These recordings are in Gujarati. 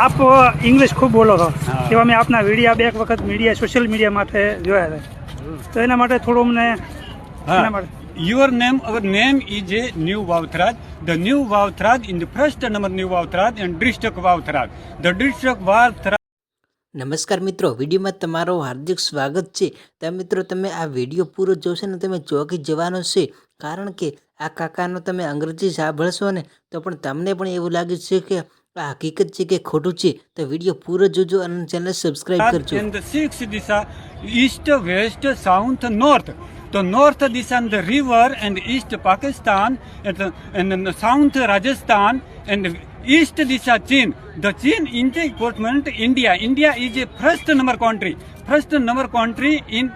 આપ ઇંગ્લિશ ખૂબ બોલો છો એવા મેં આપના વિડીયા બે એક વખત મીડિયા સોશિયલ મીડિયા માટે જોયા હતા તો એના માટે થોડું અમને એના માટે your name our name is a new Vauthrad. The new Vauthrad in the first Vav Tharad and Vauthrad and district Vauthrad. The district નમસ્કાર મિત્રો વિડીયોમાં તમારો હાર્દિક સ્વાગત છે ત્યાં મિત્રો તમે આ વિડીયો પૂરો જોશો ને તમે ચોંકી જવાનો છે કારણ કે આ કાકાનો તમે અંગ્રેજી સાંભળશો ને તો પણ તમને પણ એવું લાગે છે કે આ હકીકત છે કે ખોટું છે તો વિડીયો પૂરો જોજો અને ચેનલ સબસ્ક્રાઇબ કરજો એન્ડ ધ સિક્સ દિશા ઈસ્ટ વેસ્ટ સાઉથ નોર્થ તો નોર્થ દિશા the river and east Pakistan and south Rajasthan and East Disha Chin. The Chin is the equipment India. India is a first number country. First number country in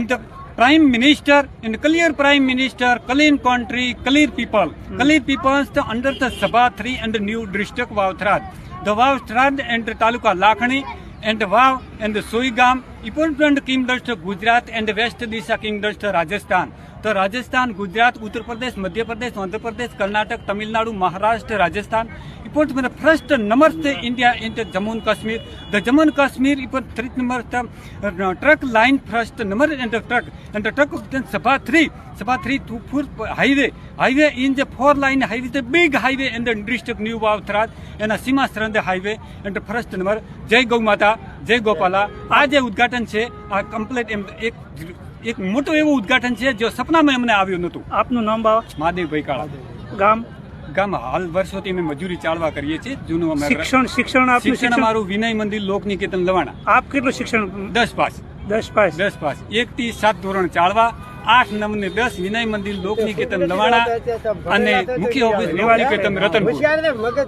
in the prime minister in clear prime minister clean country clear people mm. clear peoples the under the sabha 3 and the new district vavthrad the vavthrad and the taluka lakhani and the vav and the suigam important કિંગડસ્ટ ગુજરાત એન્ડ વેસ્ટ દિશા કિંગડસ્ટ રાજસ્થાન તો રાજસ્થાન ગુજરાત ઉત્તર પ્રદેશ Madhya Pradesh Andhra Pradesh Karnataka Tamil Nadu Maharashtra Rajasthan important the first number the India into Jammu and Kashmir. The Jammu and Kashmir important three number the uh, truck line first number and the truck and the truck then Sabha three Sabha three to four highway highway in the four line highway the big highway in the district New Bavtrat and a Sima Sarand highway and the first number Jai Gau Mata. જય ગોપાલા આ જે ઉદઘાટન છે આ કમ્પ્લીટ એમ એક એક મોટું એવું ઉદઘાટન છે જે સપનામાં એમને આવ્યું નહોતું આપનું નામ બાબા મહાદેવભાઈ કાળા ગામ ગામ હાલ વર્ષોથી અમે મજૂરી ચાળવા કરીએ છીએ જૂનું અમે શિક્ષણ શિક્ષણ શિક્ષણ મારું વિનય મંદિર લોક લવાણા આપ કેટલું શિક્ષણ દસ પાસ દસ પાસ દસ પાસ એક થી સાત ધોરણ ચાળવા આઠ નવ ને દસ વિનય મંદિર લોકનિકેતન નિકેતન લવાણા અને મુખ્ય ઓફિસ લોક નિકેતન રતનપુર